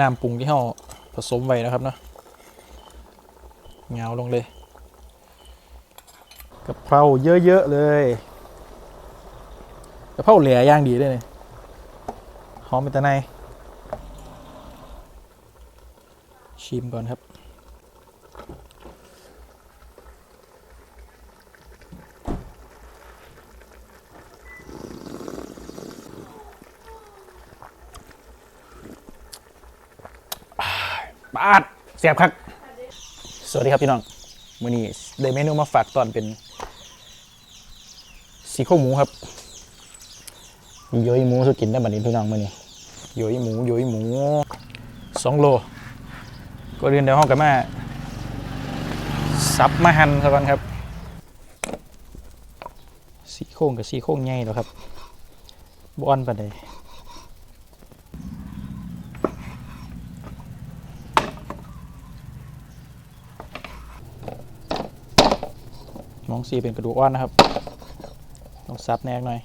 น้ำปรุงที่เราผสมไว้นะครับเนาะเงาลงเลยกะเพราเยอะๆเลยกะเพราเหลือย่างดีด้วยเนี่ยหอมเป็นตะไนชิมก่อนครับ ปาดเสียบครับ สวัสดีครับพี่น้องมื้อนี้ได้เมนูมาฝากตอนเป็นสีโครงหมูครับโยยหมูสุกินได้บัดนี้พี่น้องมื้อนี้โยยหมูโยยหมูสองโลก็เรียนเดี๋ยวห้องกันมาซับมาหั่นซะก่อนครับสีโครงกับสีโครงใหญ่แล้วครับบอนปานใด มองสีเป็นกระดูกอ่อนนะครับ ต้องซับแนกหน่อย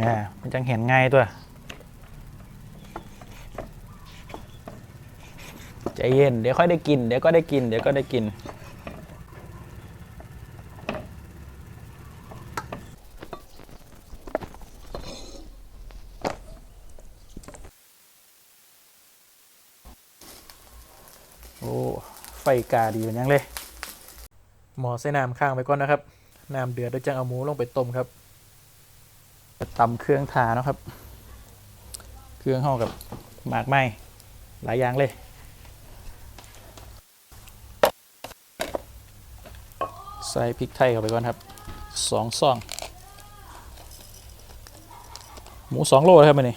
อ่มันจังเห็นง่ายตัว ใจเย็น เดี๋ยวค่อยได้กิน เดี๋ยวก็ได้กิน เดี๋ยวก็ได้กิน โอ้ ไฟกาดีเป็นยังเลย หมอใส่น้ำข้างไปก่อนนะครับ น้ำเดือดแล้วจังเอาหมูลงไปต้มครับตำเครื่องทานะครับ เครื่องห่อกับหมากไหมหลายอย่างเลยใส่พริกไทยเข้าไปก่อนครับสองซอง หมูสองโลครับมันนี่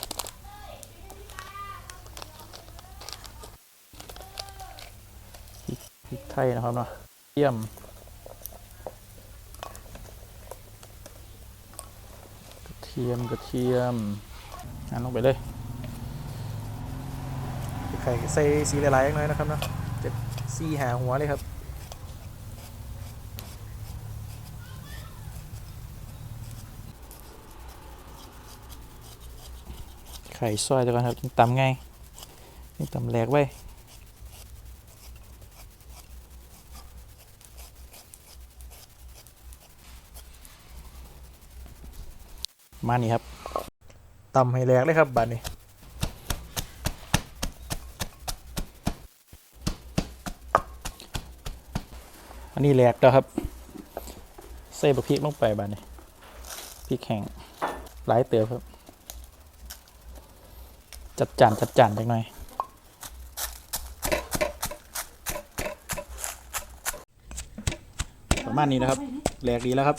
พริกไทยนะครับเนาะเยี่ยมกระเทียมกระเทียมอันลงไปเลยไข่ใส่สีหลายๆอย่างน้อยนะครับเนาะจะสีหาหัวเลยครับไข่ซอยเดี๋ยวก่อนครับตำไงนี่ตำแหลกไว้ มานี่ครับตำให้แหลกเลยครับบัดนี้อันนี้แหลกแล้วครับใส่บะพริกลงไปบัดนี้พริกแห้งหลายเติบครับ จัดจานจัดจานจังหน่อยประมาณนี้นะครับแหลกดีแล้วครับ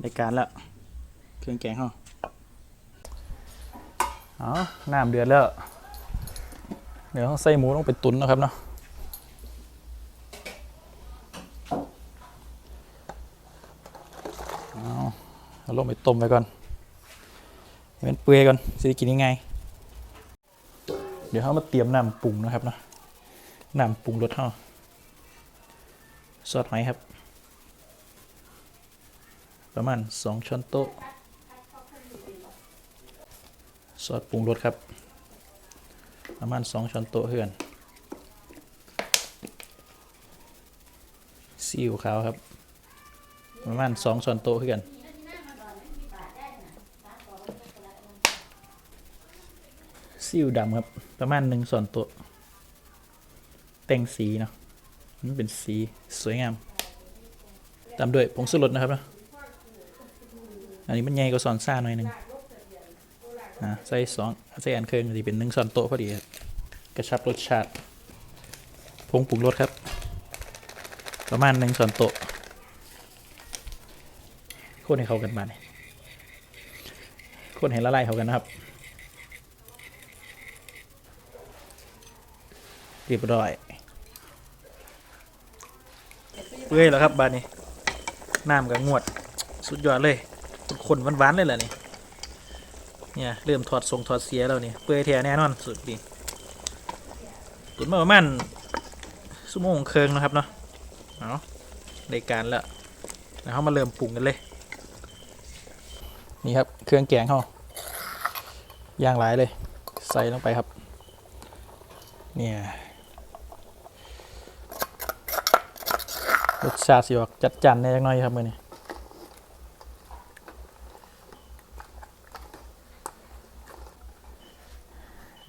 ในการแล้ว เครื่องแกงเขาเอาน้ำเดือดแล้ว เดี๋ยวใส่หมูลงไปตุ๋นนะครับเนาะเอาเอาลงไปต้มไปก่อนให้มันเปื่อยก่อนสิกินยังไง เดี๋ยวเขามาเตรียมน้ำปรุงนะครับเนาะน้ำปรุงรสเขาซอสหอยครับ ประมาณ 2 ช้อนโต๊ะ ซอสปรุงรสครับ ประมาณ 2 ช้อนโต๊ะเพื่อนซีอิ๊วขาวครับ ประมาณ 2 ช้อนโต๊ะเพื่อนซีอิ๊วดำครับ ประมาณ 1 ช้อนโต๊ะแต่งสีเนาะมันเป็นสีสวยงาม ตามด้วยผงชูรสนะครับนะอันนี้มันใหญ่กว่าซอนซ่าหน่อยหนึง อ่าใส่สองใส่อันเครื่องจะเป็นหนึ่งซอนโต๊ะพอดีครับกระชับรสชาติผงปรุงรสครับ ประมาณหนึ่งซอนโต๊ะคนให้เข้ากันมาเนี่ยคนให้ละลายเข้ากันนะครับเรียบร้อยเปื่อยแล้วครับบานนี้น้ำกับงวด สุดยอดเลย คนหวานๆเลยแหละนี่ เนี่ยเริ่มถอดทรงถอดเสียแล้วนี่เปื่อยแท้แน่นอนสุดดีตุนมาประมาณชั่วโมงเคิงนะครับเนาะเอาในการล้วแล้วเขามาเริ่มปรุงกันเลย นี่ครับเครื่องแกงเขาย่างหลายเลย ใส่ลงไปครับ เนี่ยรสชาติสิออกจัดจันแน่จักหน่อยครับมือนี้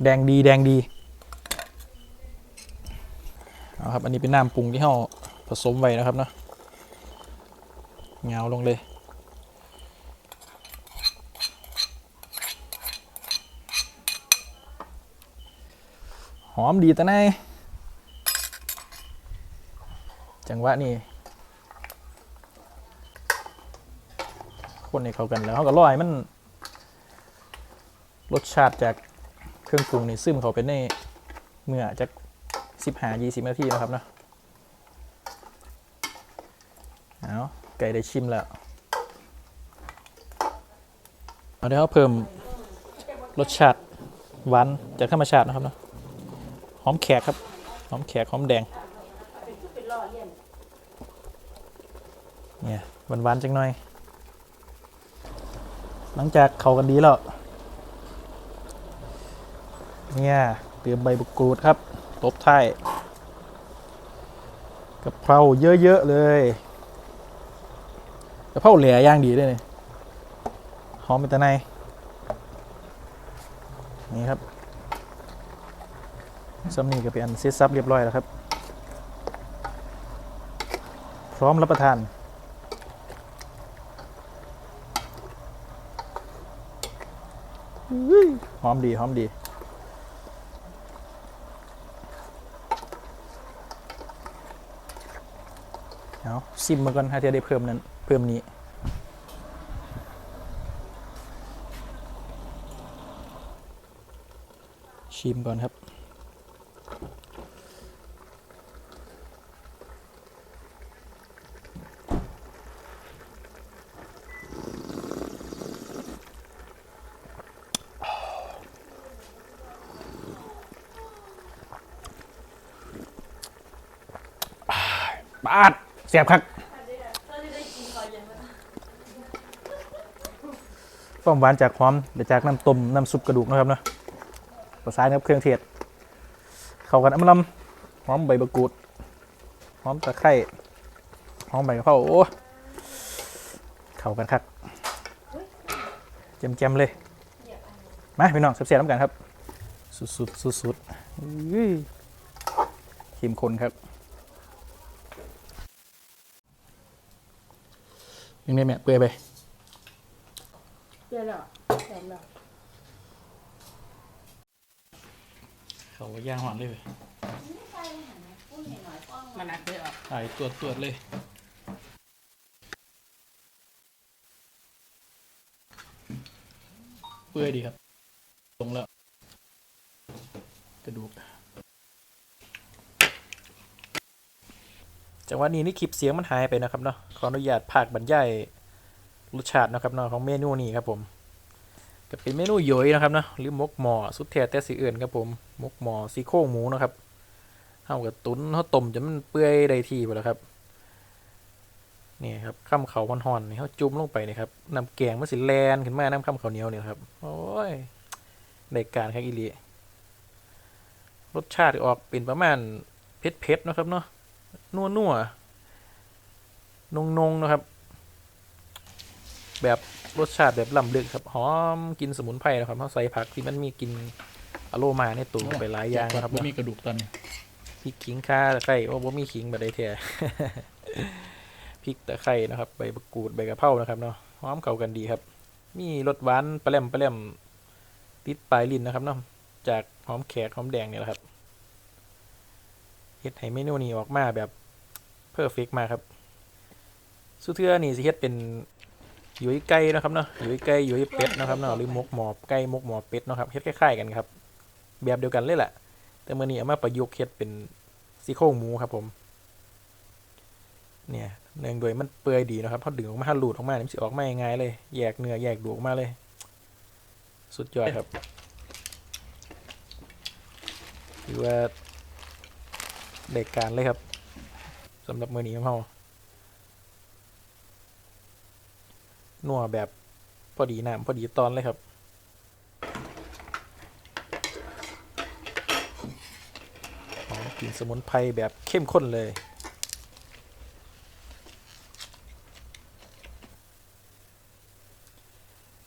แดงดีแดงดีเอาครับอันนี้เป็นน้ำปรุงที่เราผสมไว้นะครับเนาะเงาลงเลยหอมดีต่ไหนจังหวะนี้คนให้เข้ากันแล้วเขาก็ลอยมัน รสชาติจาก เครื่องปรุงนี่ซึมเขาไปในเมื่อจากสิบหายี่สิบนาทีนะครับเนาะเอาไก่ได้ชิมแล้วเอาเดี๋ยวเราเพิ่มรสชาติหวานจากธรรมชาตินะครับเนาะหอมแขกครับ หอมแขกหอมแดงเนี่ยหวานๆจังหน่อย หลังจากเข้ากันดีแล้ว เนี่ยเตรียมใบบุกรูดครับ ตบท้ายกะเพราเยอะ ๆ เลยกะเพราเหลียย่างดีด้วยนี่หอมเป็นตะไนนี่ครับซัมนี่ก็เป็นอันเซตซับเรียบร้อยแล้วครับ พร้อมรับประทานหอมดีหอมดี เอาซิมมาก่อนถ้าจะได้เพิ่มนั้นเพิ่มนี้ชิมก่อนครับบาด เสียบครับความหวานจากความเดี๋ยวจากน้ำต้มน้ำซุปกระดูกนะครับเนาะประสานกับเครื่องเทศ เข้ากันน้ำลำหอมใบมะกรูดหอมตะไคร้หอมใบกะเพราโอ้เข้ากันครับเจมๆเลยมาพี่น้องเสียบๆน้ำกันครับ สุดๆสุดๆเข้มข้นครับ ยังได้แม่เปื่อยไปเดี๋ยวแล้วแสนแล้วเขาก็ย่างหอนเลยเว้ยมันนักเลยออกถ่ายตรวจตรวจเลยเปื่อยดีครับลงแล้วกระดูก จังหวะนี้นี่คลิปเสียงมันหายไปนะครับเนาะขออนุญาตภาคบรรยายรสชาตินะครับเนาะของเมนูนี้ครับผมก็เป็นเมนูโยยนะครับเนาะหรือมกหมอสุดแท้แต่สีอื่นครับผมมกหมอซีโครงหมูนะครับเท่ากับตุนเขาต้มจนมันเปื่อยได้ที่หมดแล้วครับนี่ครับข้ามเขาหอนนี่เขาจุ่มลงไปนี่ครับน้ำแกงมันสิแลนขึ้นมาน้ำข้ามข้าเหนียวเนี่ยครับโอ้ยได้การครับอีหลีรสชาติออกเป็นประมาณเผ็ดๆนะครับเนาะ นัวนัวๆนงนงๆนะครับ แบบรสชาติแบบล้ำลึกครับหอมกินสมุนไพรนะครับเขาใส่ผักที่มันมีกลินอโรมาในตัวไปหลายอย่างนะครับบ่มีกระดูกตอนนี้พริกขิงข่าตะไคร้ว่าบ่มีขิงแบบใดแท้พริกตะไคร้นะครับใบมะกรูดใบกะเพรานะครับเนาะหอมเข้ากันดีครับ มีรสหวานปลาแหลมปลาแหลมติดปลายลิ้นนะครับเนาะจากหอมแขกหอมแดงเนี่ยแหละครับเฮ็ดให้เมนูนี้ออกมาแบบ เพอร์เฟกมาครับสุเทือนี่สิเฮ็ดเป็นยุยไก่นะครับเนาะยุยไก่หยุยเป็ดนะครับเนาะหรือมกหมอบไก่หมกหมอบเป็ดนะครับเฮ็ดคล้ายๆกันครับ แบบเดียวกันเลยแหละแต่เมื่อนี้เอามาประยุกต์เฮ็ดเป็นซี่โครงหมูครับผมเนี่ยเนื่องโดวยมันเปื่อยดีนะครับพอดึงออกมาหลุดออกมาเนี่ยมันสิออกมาง่ายเลยแยกเนื้อแยกดูออกมาเลย สุดยอดครับถือว่าเด็กการเลยครับ สำหรับมือนี้ของเราหนัวแบบพอดีน้าพอดีตอนเลยครับกลิ่นสมุนไพรแบบเข้มข้นเลย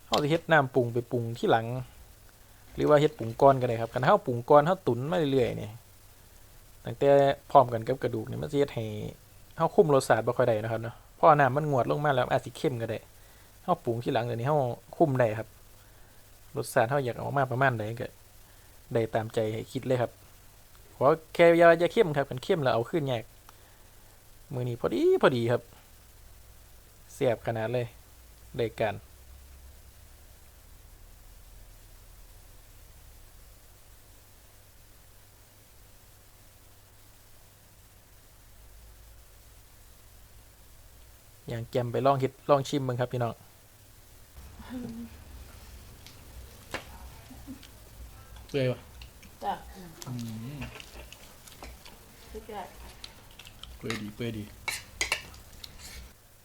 เขาจะเฮ็ดน้ำปรุงไปปรุงที่หลัง หรือว่าเฮ็ดปรุงก้อนก็ได้ครับคันเฮาปรุงก้อนเฮาตุ๋นมาเรื่อยๆนี่ ตั้งแต่พร้อมกันกับกระดูกนี่มันสิเฮ็ดให้เฮาคุมรสชาติบ่ค่อยได้นะครับเนาะเพราะน้ำมันงวดลงมาแล้วอาจสิเข้มก็ได้เฮาปรุงทีหลังเดี๋ยวนี้เฮาคุมได้ครับรสชาติเฮาอยากออกมาประมาณใดก็ได้ตามใจคิดเลยครับขอแค่อย่าอย่าเข้มครับกันเข้มแล้วเอาขึ้นยากมือนี้พอดีพอดีครับเสียบขนาดเลยได้กันารอย่างแกมไปลองเฮ็ดลองชิมมึงครับพี่น้องเปื่อยวะจ้ะสุดยอดเปื่อยดีเปื่อยดี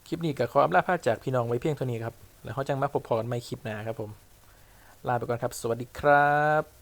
คลิปนี้ก็ขออำลาพาจากพี่น้องไว้เพียงเท่านี้ครับ แล้วเขาจังมาพบพอกันใหม่คลิปหน้าครับผม ลาไปก่อนครับ สวัสดีครับ